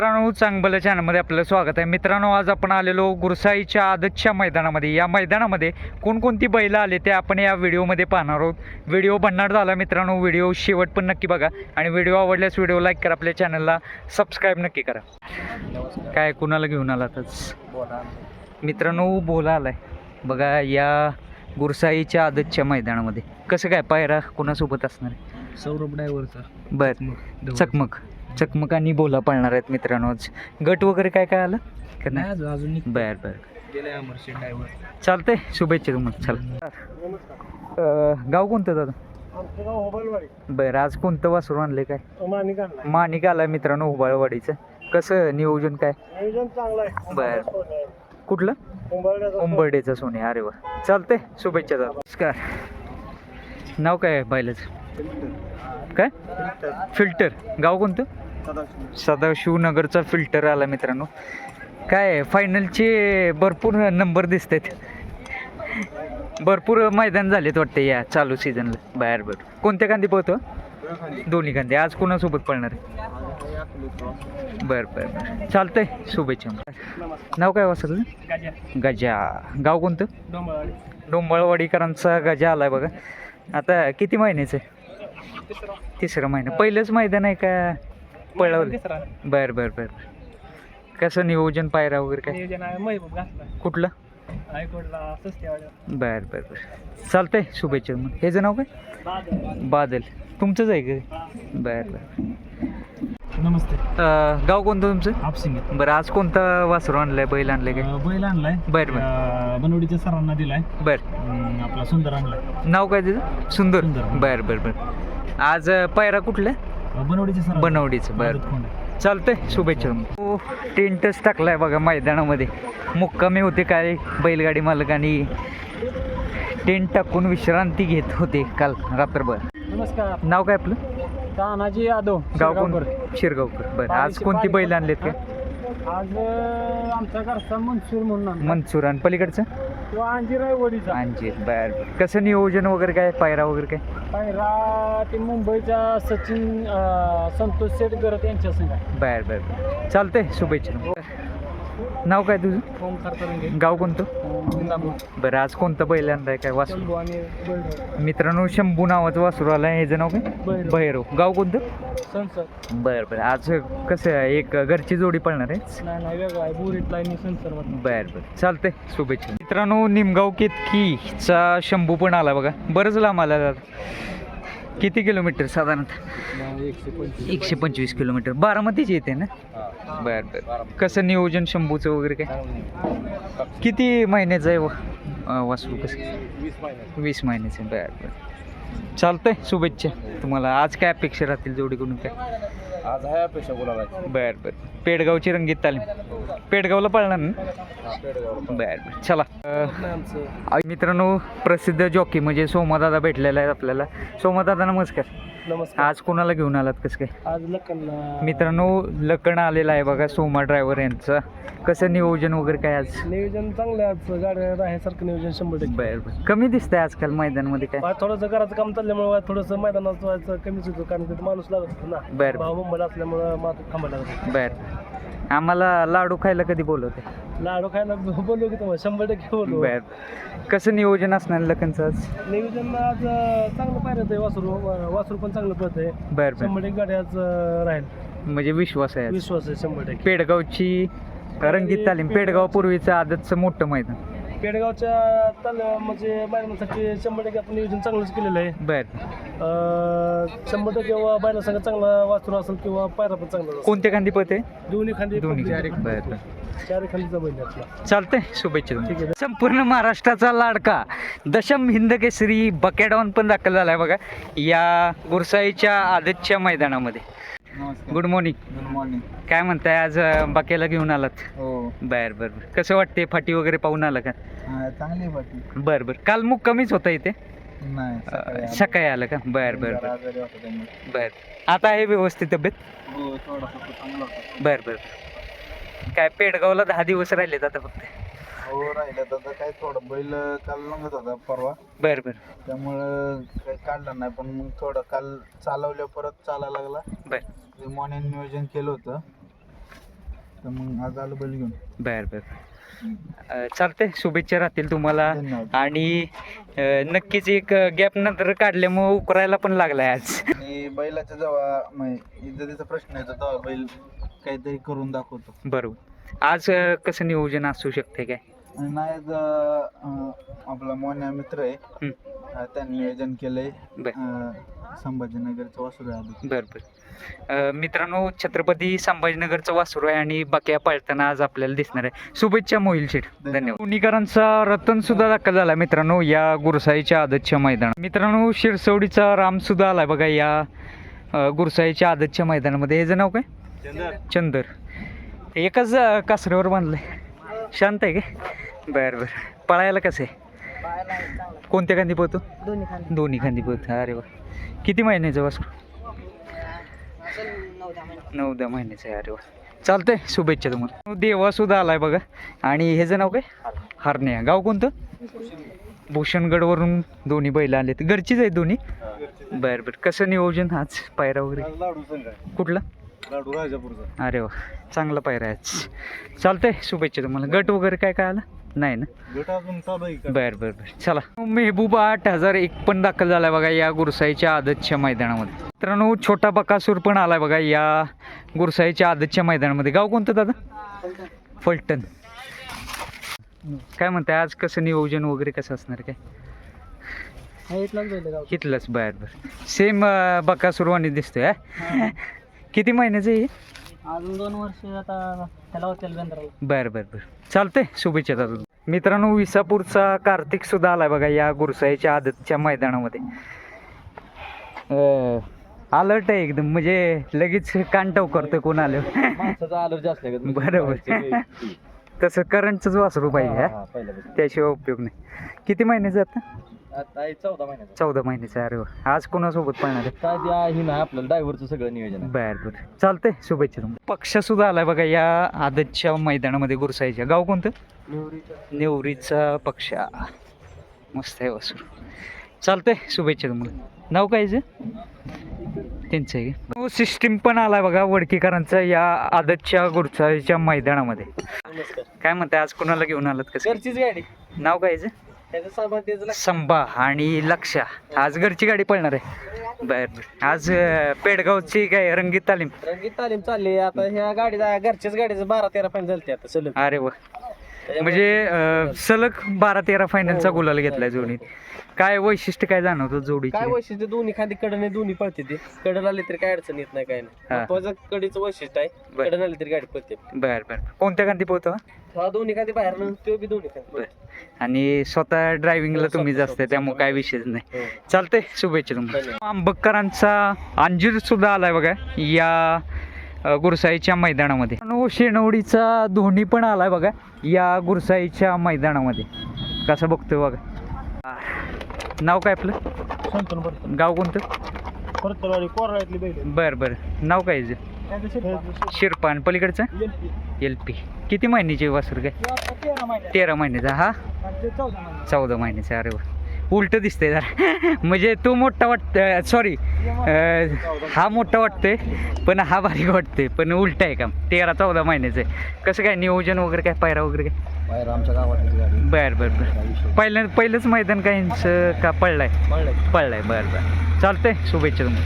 मित्रांनो चांगलं चॅनलमध्ये आपलं स्वागत आहे. मित्रांनो आज आपण आलेलो गुरसाईच्या आदतच्या मैदानामध्ये. या मैदानामध्ये कोणकोणती बैलं आले ते आपण या व्हिडिओमध्ये पाहणार आहोत. व्हिडिओ बनणार झाला मित्रांनो व्हिडिओ शेवट पण नक्की बघा. आणि व्हिडिओ आवडल्यास व्हिडिओ लाईक करा आपल्या चॅनलला सबस्क्राईब नक्की करा. काय कुणाला घेऊन आलातच मित्रांनो बोला आलाय. बघा या गुरसाईच्या आदतच्या मैदानामध्ये. कसं काय पायरा कोणासोबत असणार आहे? सौरभ ड्रायव्हरचा. बर. चकमक. चकमक आणि बोला पळणार आहेत मित्रांनो. गट वगैरे काय काय आलं? का नाही? अजून अजून बर बर. चालतंय. शुभेच्छा तुम्हाला. चला. गाव कोणतं दादा? बरं आज कोणतं वासरू आणले काय? माणिक आलाय मित्रांनो उबाळवाडीचं कसं नियोजन काय? बर. कुठलं? उंबर्डेचा सोने अरे वा. चालतंय. शुभेच्छा दादा. नमस्कार. नाव काय आहे बैलाचं काय? फिल्टर. गाव कोणतं? सदाशिवनगरचा फिल्टर आला मित्रांनो. काय फायनलचे भरपूर नंबर दिसत आहेत भरपूर मैदान झालेत वाटते या चालू सीझनला बाहेर बर कोणत्या कांदी पोहतो दोन्ही कांदे आज कोणासोबत पळणार आहे? बर बर बर. चालतंय. शुभेच्छा. नाव काय वाचलं गजा. गाव कोणतं? डोंबळवाडीकरांचा गजा आलाय बघा. आता किती महिन्याचं आहे? तिसरं महिना. पहिलंच मैदान आहे का पळवलं. बर बर बर. कसं नियोजन पायरा वगैरे काय? नियोजन आहे महबूब घातला. कुठलं? आयकोडला बर बर बर. चालतंय शुभेच्छा मग ह्याचं नाव काय? बादल. तुमचंच आहे का? बर बर. नमस्ते. अं, गाव कोणतं तुमचं? आपसिंग. बरं आज कोणता वासरू आणलाय बैल आणलाय काय? बैल आणलाय. बर बर. अं, बनवडीच्या सरांना दिलाय. बर. अं, आपला सुंदर आणलाय. नाव काय त्याचं? सुंदर. सुंदर. बर बर बर. आज अं, पायरा कुठल्या सर बनवडीचं बर. चालतंय शुभेच्छा हो. टेंटच टाकलाय बघा मैदानामध्ये. मुक्कामी होते काय बैलगाडी मालकांनी टेंट टाकून विश्रांती घेत होते काल रात्रभर. नमस्कार. नाव काय आपलं? तानाजी यादव गाव कोण शिरगावकर. बरं आज कोणती बैल आणलेत काय आज आमच्या घरचा मनसूर म्हणून. मनसूर. आणि पलीकडचं? तो अंजिराय वडीचा. अंजीर बर बर. कसं नियोजन वगैरे काय? पायरा वगैरे काय? पहिला ते मुंबईच्या सचिन अं, संतोष सेठ गरत यांच्या संघ बर बर बर. चालतंय शुभेच्छा. नाव काय तुझं? ओमकार तरंगे गाव कोणतं? इंदापूर बरं आज कोणतं बैल आणलंय काय वासरू आणि मित्रांनो शंभू नावाचं वासरू आलंय. ह्याचं नाव काय? भैरव. भैरव. गाव कोणतं? बरं बरं. आज कसं आहे? एक घरची जोडी पळणार आहे नाही नाही वेगळा आहे. बुरीतला आणि संसर बरं बरं. चालतंय. शुभेच्छा. मित्रांनो निमगाव केतकीचा शंभू पण आला बघा. बरंच लांब आला दादा. किती किलोमीटर साधारणतः? एकशे पंचवीस किलोमीटर. बारामतीची येते ना? बरं बरं. कसं नियोजन शंभूचं वगैरे काय? किती महिन्याचं आहे वासरू कसं? वीस वीस महिन्याचं बरं बरं. चालतंय शुभेच्छा तुम्हाला. आज काय अपेक्षा राहतील जोडीकडून काय? आज आहे अपेक्षा बोलायला बरं बरं. पेडगावची रंगीत तालीम. पेडगावला पळणार ना? बरं बरं. चला. अं, मित्रांनो प्रसिद्ध जॉकी म्हणजे सोमादादा भेटलेला आहे आपल्याला. सोमादादा नमस्कार. नमस्कार. आज कोणाला घेऊन आलात कसं काय? आज लखनला. मित्रांनो लकण आलेला आहे बघा सोमा ड्रायव्हर यांचा. कसं नियोजन वगैरे काय आज? नियोजन चांगलं आहे आज. गाड्या राहायसारखं नियोजन शंभर टक्के. बरं बरं. कमी दिसतंय आजकाल मैदानामध्ये काय? आज थोडंसं घराचं काम चालल्यामुळे थोडंसं मैदानात व्हायचं कमीच होतं कारण तिथे माणूस लागत होतो ना. बरं. भाऊ मुंबईला असल्यामुळं मात्र थांबायला लागत बर. आम्हाला लाडू खायला कधी बोलवते. लाडू खायला बोललो की तुम्हाला शंभर टक्के बोलू बर. कसं नियोजन असणार लखनचं आज? नियोजन आज चांगलं पाहिलं आहे वासरू वासरू पण चांगलं पळत आहे बर बर. शंभर टक्के गाडी आज अं, राहील. म्हणजे विश्वास आहे आज. विश्वास आहे शंभर टक्के. पेडगावची रंगीत तालीम पेडगाव पूर्वीचं आदतचं मोठं मैदान. पेडगावच्या ताल म्हणजे बैलांसाठी शंभर टक्के आपण नियोजन चांगलंच केलेलं आहे. बर. अं, शंभर टक्के वा- बैला संघ चांगला वासरू असेल किंवा पायरा पण चांगला असेल. कोणत्या खांदी पते दोन्ही खांदी दोन्ही. चारी बर. बैल आपला. चालतंय शुभेच्छा ठीक तुम्हाला. आहे. संपूर्ण महाराष्ट्राचा लाडका दशम हिंद केसरी बकेडॉन पण दाखल झालाय बघा या गुरसाईच्या आदतच्या मैदानामध्ये. नमस्कार. गुड मॉर्निंग गुड मॉर्निंग काय म्हणताय आज अं, बाक्याला घेऊन आलात? हो. बर बर बर. कसं वाटते फाटी वगैरे पाहून आला का? चांगली बाकी बर बर. काल मुक कमीच होता इथे? नाही अं, सकाळी आलं. का? बर बर बर. आजारी होता त्यामुळे. बर. आता आहे व्यवस्थित तब्येत? हो थोडासा चांगला होता. बर बर. काय पेडगावला दहा दिवस राहिलेत आता फक्त. हो राहिलं तर काय थोडं बैल काल लंगत होता परवा. बर बर. त्यामुळं काही काढलं नाही पण मग थोडं काल चालवल्या परत चालायला लागला. बर. मॉर्निंग नियोजन केलं होतं. तर मग आज आलो बैल घेऊन. बर बर. अं, चालतंय. शुभेच्छा राहतील तुम्हाला. धन्यवाद. आणि अं, नक्कीच एक गॅप नंतर काढल्यामुळे उकरायला पण लागलाय आज. आणि बैलाचा जेव्हा म्हणजे इज्जतीचा प्रश्न येतो तेव्हा बैल काहीतरी करून दाखवतो. बरोबर. आज अं, कसं नियोजन असू शकते काय? आणि नाही अं, आपला मोन्या मित्र आहे. हं. अं, त्यांनी नियोजन केलंय. बर. अं, संभाजीनगरचं वासुर आधी. बर बर अं, मित्रांनो छत्रपती संभाजीनगरचं वासरू आहे आणि बक्या पळताना आज आपल्याला दिसणार आहे. शुभेच्छा मोहिल शेठ. धन्यवाद. पुणेकरांचा रतन सुद्धा दाखल झाला मित्रांनो या गुरसाईच्या आदतच्या मैदानात. मित्रांनो शिरसवडीचा राम सुद्धा आलाय बघा या अं, गुरसाईच्या आदतच्या मैदानामध्ये. ह्याचं नाव काय? चंदर. एकाच कासऱ्यावर बांधलंय. शांत आहे काय बर बर. पळायला कसं आहे? कोणत्या खांदी पोहतो दोन्ही खांदी. पोहतो अरे वा. किती महिन्याचं वासरू? नऊ दहा महिने नऊ दहा महिन्याचं आहे. अरे वा. चालतंय. शुभेच्छा तुम्हाला. देवा सुद्धा आलाय बघा. आणि ह्याचं नाव काय? हरण्या. गाव कोणतं? भूषणगडवरून दोन्ही बैल आलेत. घरचीच आहेत दोन्ही? बरं बरं. कसं नियोजन आज? पायरा वगैरे? आहे. कुठला? लाडू राजापूरचा. अरे वा चांगला पायरा आहे. चालतंय शुभेच्छा तुम्हाला. गट वगैरे काय काय आला? नाही ना? गट अजून चालू आहे का? बर बर बर. चला. मेहबूब आठ हजार एक पण दाखल झालाय बघा या गुरसाईच्या आदतच्या मैदानामध्ये. मित्रांनो छोटा बकासूर पण आलाय बघा या गुरसाईच्या आदतच्या मैदानामध्ये. गाव कोणतं दादा? फलटण. काय म्हणताय आज कसं नियोजन वगैरे कसं असणार काय? हा इथलाच बैल गाव इथलंच बर बर. सेम बकासूरवाणी दिसतोय हा? किती महिन्याचं आहे? अजून दोन वर्ष आता त्याला होतील बेंद्राला. बर बर बर. चालतंय शुभेच्छा दादा मित्रांनो विसापूरचा कार्तिक सुद्धा आलाय बघा या गुरसाईच्या आदतच्या मैदानामध्ये. अलर्ट आहे एकदम म्हणजे लगेच कांटव करतोय कोण आलं. माणसाचा आलर जास्त आहे बरोबर. तसं करंटच वासरू पाहिजे हा? त्याशिवाय उपयोग नाही. किती महिन्याचं आता? आता चौदा महिन्याचा. चौदा महिन्याचं अरे वा. आज कोणासोबत पाळणार आहे? काय ते आहे ना आपल्याला ड्रायव्हरचं सगळं नियोजन आहे. बर बर. चालतंय शुभेच्छा तुम्हाला. पक्ष सुद्धा आलाय बघा या आदतच्या मैदानामध्ये गुरसाईच्या. गाव कोणतं? नेवरीचा. पक्ष. मस्त आहे वासूर चालतंय शुभेच्छा तुम्हाला. नाव काय याचं? त्यांचं आहे का? सिस्टीम पण आलाय बघा वडकीकरांचा या आदतच्या गुरसाईच्या मैदानामध्ये. नमस्कार. काय म्हणताय आज कोणाला घेऊन आलात कसं? घरचीच गाडी. नाव काय याचं? संभा आणि लक्षा. आज घरची गाडी पळणार आहे. बर. आज पेडगावची काय रंगीत तालीम? रंगीत तालीम चालली आता ह्या गाडीचा घरच्याच गाडीचं बारा तेरा फाईन झालते आता सलग. अरे वा. म्हणजे अं, सलग बारा तेरा फायनलचा गुलाल घेतलाय जोडीत. काय वैशिष्ट्य काय जाणवतं जोडीची? काय वैशिष्ट्य? दोन्ही खाली कडने दोन्ही पळते ते. कडन आले तरी काय अडचण येत नाही काय नाही. हा. कडीचं वैशिष्ट्य आहे. बर. कडन आली तरी गाडी पळते. बर बर. कोणत्या गांधी पोहतो हा? दोन्ही खाली बाहेर तो बी दोन्ही खाली आणि स्वतः ड्रायव्हिंगला तुम्हीच असते त्यामुळे काय विषयच नाही. हो. चालतंय शुभेच्छा तुम्हाला. धन्यवाद. आंबक्करांचा अंजीर सुद्धा आलाय बघा. या गुरसाईच्या मैदानामध्ये. शेणवडीचा धोनी पण आलाय बघा या गुरसाईच्या मैदानामध्ये. कसं बघतोय बघा. नाव काय आपलं? संतून गाव कोणतं? बरं बरं. नाव काय? शिरपान. पलीकडचं? L P. किती महिन्याची वासर काय? तेरा महिन्याचा. हा? चौदा महिन्याचा अरे वा. उलट दिसतंय जरा. म्हणजे तो मोठा वाटत सॉरी हा मोठा वाटतोय पण हा बारीक वाटतोय पण उलट आहे का तेरा चौदा महिन्याचं आहे. कसं काय नियोजन वगैरे काय पायरा वगैरे काय? बरं बरं बरं. पहिलं पहिलंच मैदान काहींचं का पडलाय? पळलाय पडलाय बरं बरं. चालतंय शुभेच्छा तुम्हाला.